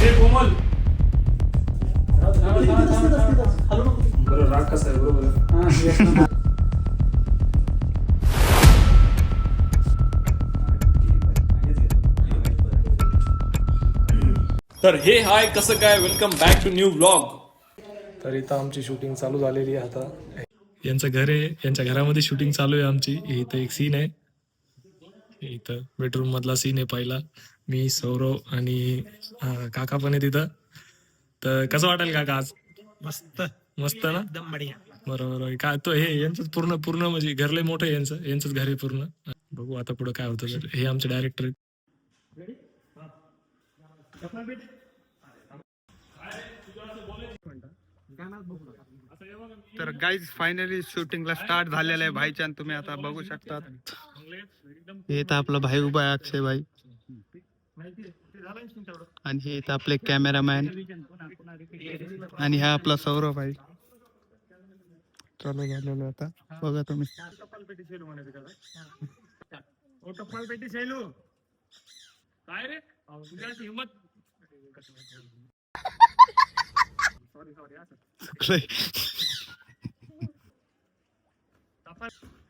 हे कोमल. बरं राग कसा आहे बरोबर आहे. तर हे हाय कसं काय? Welcome back to new blog तर इथं आमची शूटिंग चालू झालेली आहे आता. यांचं घर आहे यांच्या घरामध्ये शूटिंग चालू आहे आमची. इथं एक सीन आहे. इथं बेडरूम मधला सीन आहे पहिला. मी सौरव आणि काका पण आहे तिथं. तर कसं वाटेल काका आज? मस्त. मस्त ना? एकदम बढिया. बरोबर. काय तो हे यांचं पूर्ण पूर्ण म्हणजे घर लय मोठं आहे यांचं. यांचंच घर आहे पूर्ण. बघू आता पुढे काय होतं. तर हे आमचे डायरेक्टर आहेत. तर गाईज फायनली शूटिंगला स्टार्ट झालेलं आहे. भाईच्यान तुम्ही आता बघू शकतात. हे इथं आपला भाई उभा आहे अक्षय भाई. आणि हे इथं आपले कॅमेरामॅन. आणि हा आपला सौरभ भाई चालू गेलेलो आता. बघा तुम्ही. काय रे? तुझी अशी हिंमत.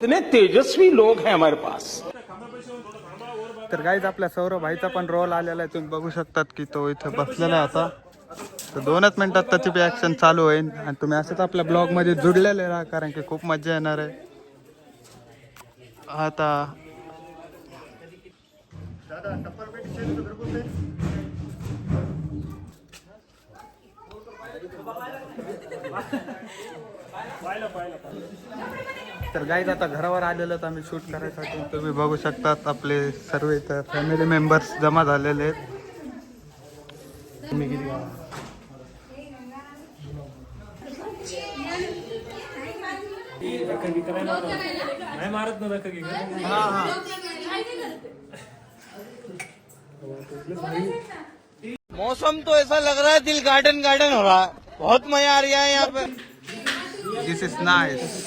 इतने तेजस्वी लोग हैं हमारे पास। तर गाईज आपल्या सौरभ भाईचा पण रोल आलेला आहे. तुम्ही बघू शकतात की तो इथं बसलेला आहे आता. तर दोनच मिनिटात त्याची बी ॲक्शन चालू होईल. आणि तुम्ही असंच आपल्या ब्लॉगमध्ये जुडलेले राहा कारण की खूप मजा येणार आहे. आता तर गाईज आता घरावर आलेलं आम्ही शूट करायसाठी. तुम्ही बघू शकतात आपले सर्व इतर फॅमिली मेंबर्स जमा झालेले आहेत. तुम्ही किती नाही मारत ना धक्का हा हा. मौसम तो ऐसा लग रहा है दिल गार्डन गार्डन हो रहा है। बहुत मज़ा आ रहा है यहाँ पे। दिस इज़ नाइस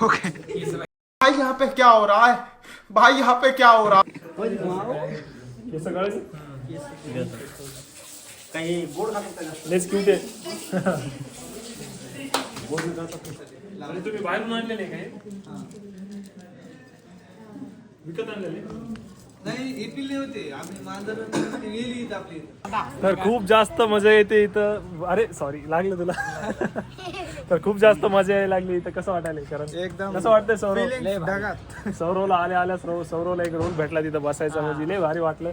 भाई यहाँ पे क्या हो रहा है? भाई यहाँ पे क्या हो रहा है? हे सगळं लेच क्यूट आहे म्हणजे तुम्ही बाहेरून आणलेले काय विकत आणलेले तर खूप जास्त मजा येते इथं. अरे सॉरी लागलं तुला. तर खूप जास्त मजा यायला लागली इथं. कसं वाटायला कारण एकदम कसं वाटतंय सौरव? सौरवला आल्या आल्या सौरव सौरवला एक रोल भेटला तिथं बसायचा म्हणजे लय भारी वाटलं.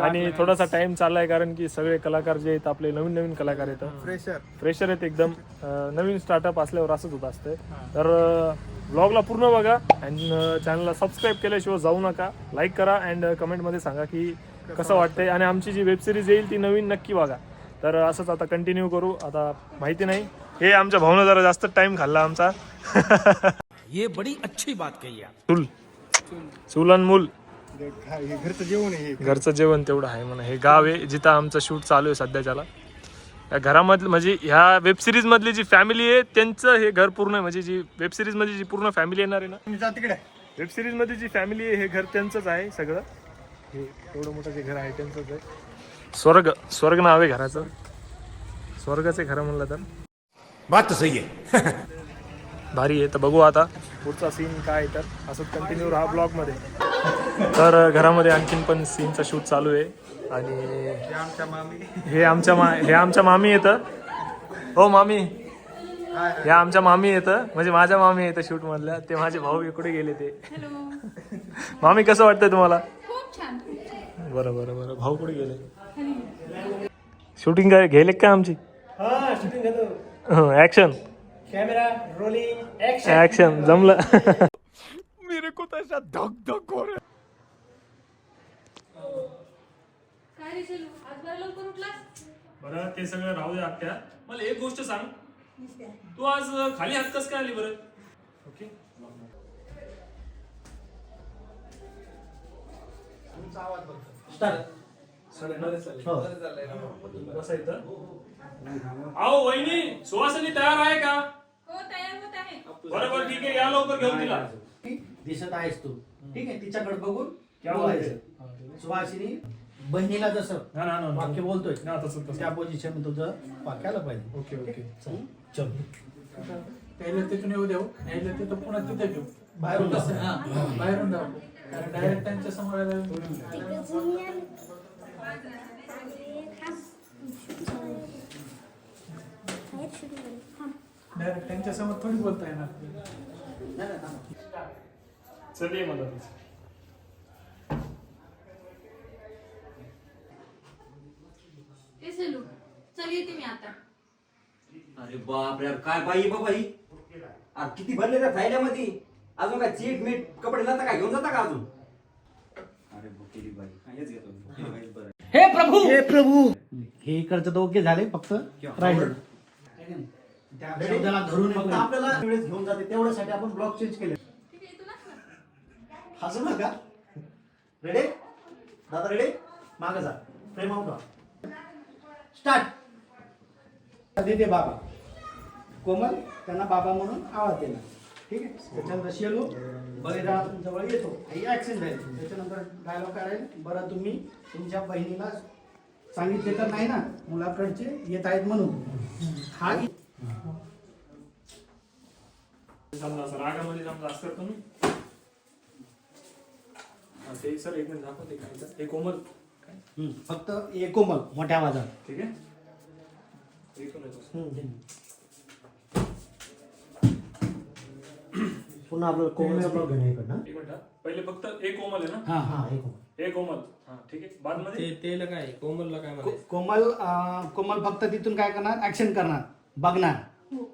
आणि थोडासा टाइम चाललाय कारण की सगळे कलाकार जे आहेत आपले नवीन नवीन कलाकार येतात प्रेशर फ्रेशर आहेत एकदम. अं, नवीन स्टार्टअप असल्यावर असंच होत असतं. तर ब्लॉगला पूर्ण बघा अँड चॅनलला सबस्क्राईब केल्याशिवाय जाऊ नका. लाईक करा अँड कमेंटमध्ये सांगा की कसं वाटतंय. आणि आमची जी वेब सिरीज येईल ती नवीन नक्की बघा. तर असंच आता कंटिन्यू करू. आता माहिती नाही. हे आमच्या भावना जरा जास्त टाइम खाल्ला आमचा. ये बड़ी अच्छी बात कही आप। चुल. चुलन मूल. घरचं जेवण आहे घरचं जेवण तेवढं आहे म्हणा. हे गाव आहे जिथं आमचं शूट चालू आहे सध्याच्याला या घरामधलं म्हणजे ह्या वेब सिरीज मधली जी फॅमिली आहे त्यांचं हे घर पूर्ण आहे. म्हणजे जी वेब सिरीजमध्ये जी पूर्ण फॅमिली येणार आहे ना. जा तिकडे. वेब सिरीजमध्ये जी फॅमिली आहे हे घर त्यांचंच आहे सगळं. हे एवढं मोठं जे घर आहे त्यांचंच आहे. स्वर्ग स्वर्ग नाव आहे घराचं. स्वर्गाचे घर म्हणलं तर. बात तो सही है भारी आहे. तर बघू आता पुढचा सीन काय आहे तर. असंच कंटिन्यू राहा ब्लॉगमध्ये तर घरामध्ये आणखीन पण सीनचा शूट चालू आहे. आणि आमच्या मामी. हे आमच्या मा हे आमच्या मामी येतं. हो मामी. हे आमच्या मामी येतं. म्हणजे माझ्या मामी येतं शूट मधल्या ते माझे भाऊ इकडे गेले ते. मामी कसं वाटतंय तुम्हाला? बरं बरं बरं. भाऊ कुठे गेले? शूटिंग काय घ्यायले काय आमची? ऍक्शन कॅमेरा रोलिंग ऍक्शन जमलं. काय रे चलू? आज बरं लवकर उठलास? बरं ते सगळं राहू दे आत्या. मला एक गोष्ट सांग. तू आज खाली हात कस काय आली बरं? ओके. बसा इथं. अहो वहिनी सुवासिनी तयार आहे का? हो तयार होत आहे. बरं बरं ठीक आहे. या लवकर घेऊन तिला. दिसत आहेस तू. ठीक आहे तिच्याकडे बघून बोलायचं. सुवासिनी बहिणीला जसं ना ना ना वाक्य बोलतोय ना तसं तसं. त्या पोझिशन तुझं वाक्याला पाहिजे. Okay okay. चल. पहिलं तिथून येऊ देऊ. नाही तिथं पुन्हा तिथे घेऊ. बाहेरून जाऊ. हा, बाहेरून जाऊ कारण डायरेक्ट त्यांच्यासमोर आलं- डायरेक्ट त्यांच्यासमोर थोडी बोलता येणार. चल ये मला ए चलू चल येते मी आता. अरे बाप रे काय बाई बाबा ही अरे किती भरले त्या थैल्यामध्ये? अजून काय चीट मीठ कपडे जाता काय घेऊन जाता का अजून? अरे भुकेली बाई हा, हेच घेतो भुकेली बरं. हे प्रभू! हे प्रभू! हे इकडचं तर ओके झाले फक्त. राहिलं. त्या शब्दाला धरून फक्त आपल्याला वेळेस घेऊन जाते तेवढ्यासाठी आपण ब्लॉक चेंज केले. ठीक आहे हसू नका. रेडे दादा रेडे मागे जा. प्रेम स्टार्ट देते बाबा. कोमल त्यांना बाबा म्हणून आवाज देणार. ठीक आहे? त्याच्यानंतर शेलू बळीराम जवळ येतो. ही ऍक्शन झाली त्याच्यानंतर डायलॉग करायला बरं तुम्ही तुमच्या बहिणीला सांगितले तर नाही ना? मुलाकडचे येत आहेत म्हणून. हा समजा असं रागामध्ये समजा असं करतो ते सर एक मिनिट दाखवते काय. हे कोमल. काय फक्त एक कोमल मोठ्या आवाजात. ठीक आहे? पुन्हा घेणं इकडनं एक मिनिट हा. पहिले फक्त एक कोमल आहे ना? हा हा. एक कोमल. एक कोमल. हा ठीक आहे. बादमध्ये तेला काय? कोमलला काय को- कोमल अं, कोमल फक्त तिथून काय करणार? ऍक्शन करणार. बघणार.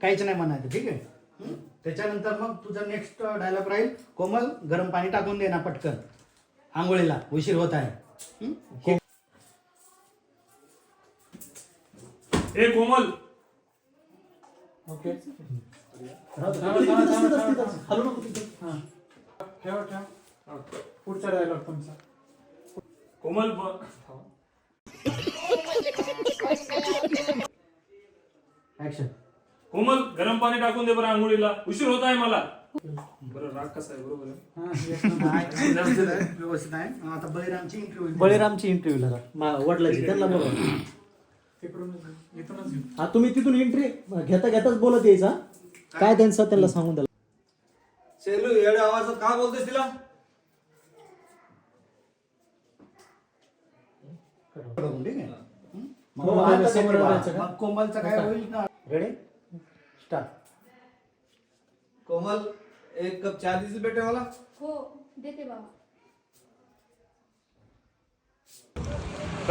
काहीच नाही म्हणायचं ठीक आहे? हं? त्याच्यानंतर मग तुझा नेक्स्ट डायलॉग राहील. कोमल गरम पाणी टाकून दे ना पटकन. आंघोळीला. उशीर होत आहे. हं? ए कोमल. ओके. हा. ठेवा ठेवा पुढचा डायलॉग तुमचा कोमल ऍक्शन कोमल गरम पाणी टाकून दे बरं आंघोळीला. उशीर होत आहे मला. बरं राग कसा आहे? बरोबर आहे. व्यवस्थित आहे. आता बळीरामची इंटरव्ह्यू बळीरामची इंटरव्ह्यू वडिलाची त्यांना बघा तिकडून इथूनच घेऊ हा तुम्ही तिथून एंट्री घेता घेताच बोलत यायचा. काय? त्यांचं त्यांना सांगून द्याल शेलू एवढ्या आवाजात का बोलतोस तिला? ठीक आहे हं? मग हो, आता आता समोर देते बा. आणायचं का? मग कोमलचं काय होईल ना? रेडी स्टार्ट कोमल एक कप चहा दिस भेटे मला? हो देते बाबा.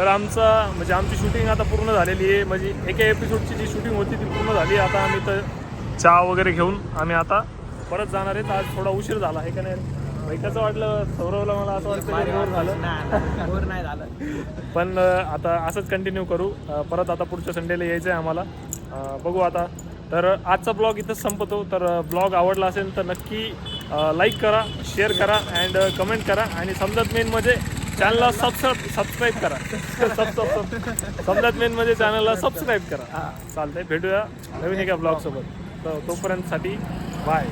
तर आमचा म्हणजे आमची शूटिंग आता पूर्ण झालेली आहे. म्हणजे एका एपिसोडची जी शूटिंग होती ती पूर्ण झाली. आता आम्ही तर चहा वगैरे घेऊन आम्ही आता परत जाणार आहेत. आज थोडा उशीर झाला आहे का नाही? कसं वाटलं? सौरवला मला असं वाटतं झालं. नाही झालं. पण आता असंच कंटिन्यू करू. परत आता पुढच्या संडेला यायचं आहे आम्हाला. बघू आता. तर आजचा ब्लॉग इथंच संपतो. तर ब्लॉग आवडला असेल तर नक्की लाईक करा शेअर करा अँड कमेंट करा. आणि समजत मेन म्हणजे चॅनलला सबस्क्राईब सबस्क्राईब करा. सब सब सब समजत मेन म्हणजे चॅनलला सबस्क्राईब करा. चालतंय भेटूया नवीन एका ब्लॉगसोबत तर तोपर्यंतसाठी बाय